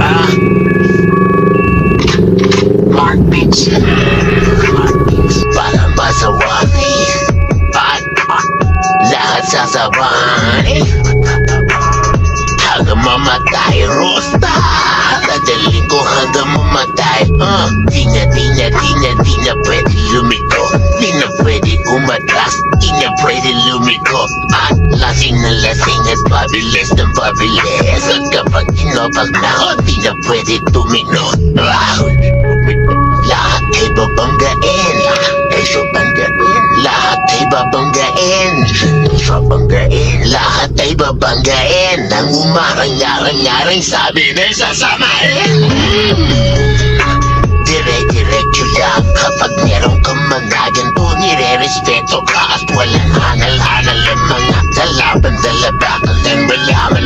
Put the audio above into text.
Ah. Heartbeats. Heartbeats. Para masawani. At lahat sasabani. Hanggang mamatay, Rosta. Dadaling ko hanggang mamatay. Uh, di na, di na, di na, di na pwede lumiko. Di na pwede umatras. Di na pwede lumiko. At lasing na lasing at pabilis ng pabilis. Na ako, di na pwede tumino. Lahat ay babanggain. Ay babanggain. Lahat ay babanggain. Babanggain. Lahat ay babanggain. Nang umarang-yarang-yarang sabi na sasamain. Dire-diretso lang kapag meron kang mga ganito Nire-respeto ka at walang hangal-hangal ang mga kalaban Dalabakan lang malaman lamang parang wala